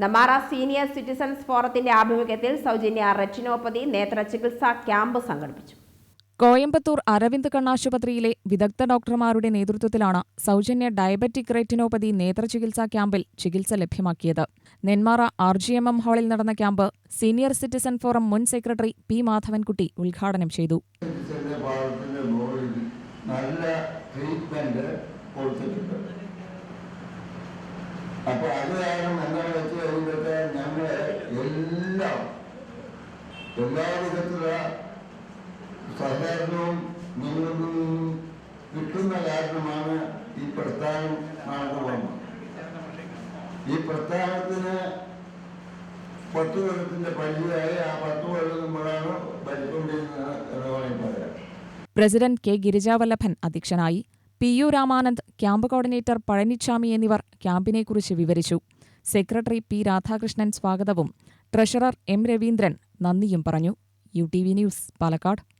നമാറ senior citizens ഫോറത്തിന്റെ ആഭിമുഖ്യത്തിൽ സൗജന്യ റെറ്റിനോപ്പതി നേത്ര ചികിത്സാ ക്യാമ്പ് സംഘടിപ്പിച്ചു. കോയമ്പത്തൂർ അരവിന്ദ് കണ്ണാശുപത്രിയിലെ വിദഗ്ധ ഡോക്ടർമാരുടെ നേതൃത്വത്തിലാണ് സൗജന്യ ഡയബറ്റിക് റെറ്റിനോപ്പതി നേത്രചികിത്സാ ക്യാമ്പിൽ ചികിത്സ ലഭ്യമാക്കിയത്. Nenmara R G M M ഹാളിൽ നടന്ന ക്യാമ്പ് സീനിയർ സിറ്റിസൺ ഫോറം മുൻ സെക്രട്ടറി പി മാധവൻകുട്ടി ഉദ്ഘാടനം ചെയ്തു. നല്ല ട്രീറ്റ്മെന്റ് കൊടുത്തിട്ടുണ്ട്. അപ്പൊ അത് കാരണം എന്താണെന്ന് എല്ലാ വിധത്തിലുള്ള സഹകരണവും നിങ്ങളിൽ നിന്നും കിട്ടുന്ന കാരണമാണ് ഈ പ്രസ്ഥാനം നടന്നു ഈ പ്രസ്ഥാനത്തിന് പത്ത് കൊല്ലത്തിന്റെ പരിചയമായി ആ പത്ത് കൊല്ലം നമ്മളാണ് ഭരിച്ചുകൊണ്ടിരുന്നത് എന്ന് വേണമെങ്കിൽ പറയാം. പ്രസിഡന്റ് കെ ഗിരിജാവല്ലഭൻ അധ്യക്ഷനായി P U Ramanand camp coordinator Palanichami എന്നിവർ ക്യാമ്പിനെക്കുറിച്ച് വിവരിച്ചു. സെക്രട്ടറി പി രാധാകൃഷ്ണൻ സ്വാഗതവും ട്രഷറർ എം രവീന്ദ്രൻ നന്ദിയും പറഞ്ഞു. U T V news Palakkad.